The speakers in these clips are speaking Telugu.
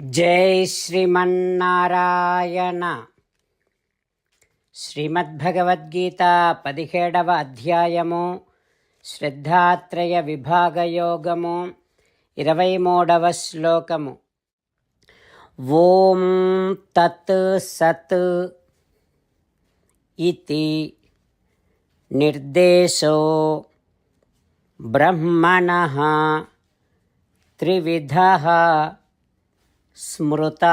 జై శ్రీమన్నారాయణ. శ్రీమద్భగవద్గీత పదిహేడవ అధ్యాయము శ్రద్ధాత్రయ విభాగయోగము ఇరవై మూడవ శ్లోకము. ఓం తత్ సత్ ఇతి నిర్దేశో బ్రహ్మణ త్రివిధ స్మృత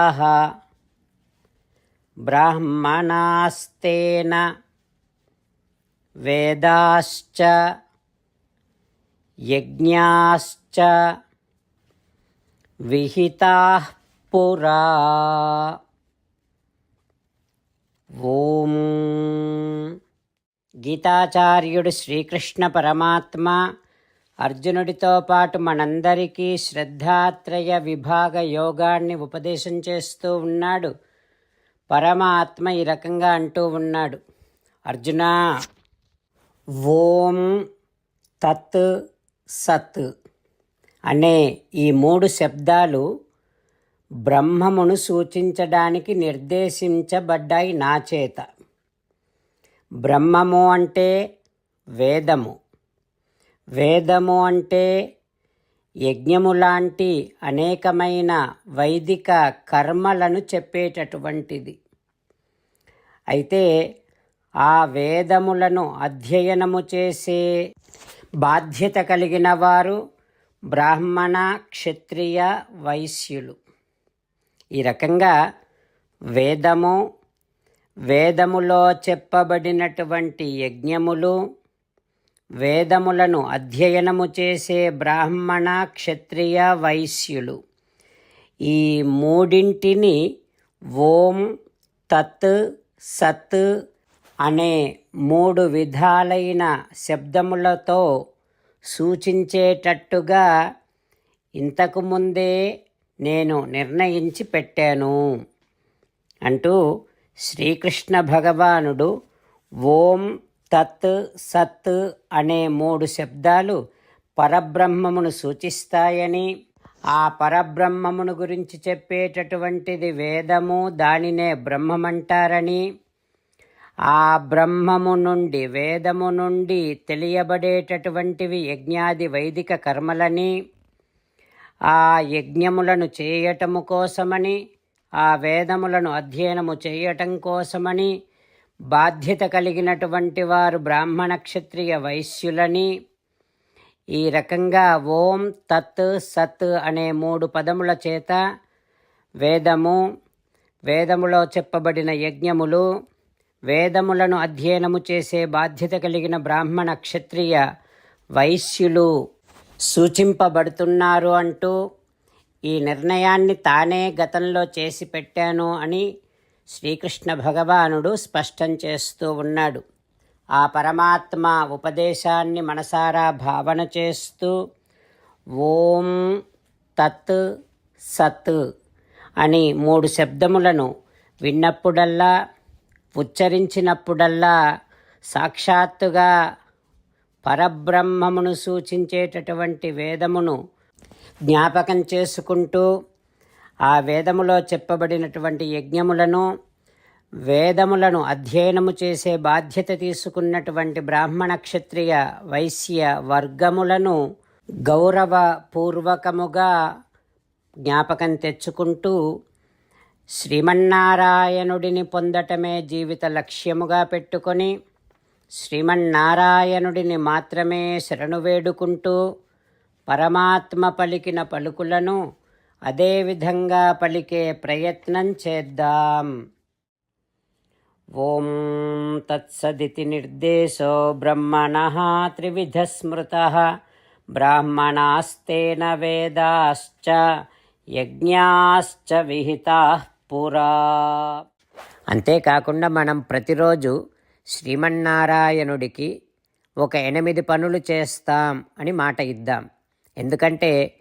బ్రాహ్మణాస్తేన వేదాశ్చ యజ్ఞాశ్చ విహితాः పురా. ఓం. గీతాచార్యుడు శ్రీకృష్ణ పరమాత్మ అర్జునుడితో పాటు మనందరికీ శ్రద్ధాత్రయ విభాగ యోగాన్ని ఉపదేశం చేస్తూ ఉన్నాడు. పరమాత్మ ఈ రకంగా అంటూ ఉన్నాడు. అర్జున ఓం తత్ సత్ అనే ఈ మూడు శబ్దాలు బ్రహ్మమును సూచించడానికి నిర్దేశించబడ్డాయి నా చేత. బ్రహ్మము అంటే వేదము. వేదము అంటే యజ్ఞము లాంటి అనేకమైన వైదిక కర్మలను చెప్పేటటువంటిది. అయితే ఆ వేదములను అధ్యయనము చేసే బాధ్యత కలిగిన వారు బ్రాహ్మణ క్షత్రియ వైశ్యులు. ఈ రకంగా వేదము వేదములో చెప్పబడినటువంటి యజ్ఞములు వేదములను అధ్యయనము చేసే బ్రాహ్మణ క్షత్రియ వైశ్యులు. ఈ మూడింటిని ఓం తత్ సత్ అనే మూడు విధాలైన శబ్దములతో సూచించేటట్టుగా ఇంతకుముందే నేను నిర్ణయించి పెట్టాను అంటూ శ్రీకృష్ణ భగవానుడు ఓం తత్ సత్ అనే మూడు శబ్దాలు పరబ్రహ్మమును సూచిస్తాయని ఆ పరబ్రహ్మమును గురించి చెప్పేటటువంటిది వేదము దానినే బ్రహ్మమంటారని ఆ బ్రహ్మము నుండి వేదము నుండి తెలియబడేటటువంటివి యజ్ఞాది వైదిక కర్మలని ఆ యజ్ఞములను చేయటము కోసమని ఆ వేదములను అధ్యయనము చేయటం కోసమని బాధ్యత కలిగినటువంటి వారు బ్రాహ్మణ క్షత్రియ వైశ్యులని. ఈ రకంగా ఓం తత్ సత్ అనే మూడు పదముల చేత వేదము వేదములో చెప్పబడిన యజ్ఞములు వేదములను అధ్యయనము చేసే బాధ్యత కలిగిన బ్రాహ్మణ క్షత్రియ వైశ్యులు సూచింపబడుతున్నారు అంటూ ఈ నిర్ణయాన్ని తానే గతంలో చేసి పెట్టాను అని శ్రీకృష్ణ భగవానుడు స్పష్టం చేస్తూ ఉన్నాడు. ఆ పరమాత్మ ఉపదేశాన్ని మనసారా భావన చేస్తూ ఓం తత్ సత్ అని మూడు శబ్దములను విన్నప్పుడల్లా ఉచ్చరించినప్పుడల్లా సాక్షాత్తుగా పరబ్రహ్మమును సూచించేటటువంటి వేదమును జ్ఞాపకం చేసుకుంటూ ఆ వేదములో చెప్పబడినటువంటి యజ్ఞములను వేదములను అధ్యయనము చేసే బాధ్యత తీసుకున్నటువంటి బ్రాహ్మణ క్షత్రియ వైశ్య వర్గములను గౌరవపూర్వకముగా జ్ఞాపకం తెచ్చుకుంటూ శ్రీమన్నారాయణుడిని పొందటమే జీవిత లక్ష్యముగా పెట్టుకొని శ్రీమన్నారాయణుడిని మాత్రమే శరణు వేడుకుంటూ పరమాత్మ పలికిన పలుకులను అదేవిధంగా పలికే ప్రయత్నం చేద్దాం. ఓం తత్సదితి నిర్దేశో బ్రహ్మణ త్రివిధ స్మృత బ్రాహ్మణాస్తేన వేదాశ్చ యజ్ఞాశ్చ విహితా పురా. అంతేకాకుండా మనం ప్రతిరోజు శ్రీమన్నారాయణుడికి ఒక ఎనిమిది పనులు చేస్తాం అని మాట ఇద్దాం. ఎందుకంటే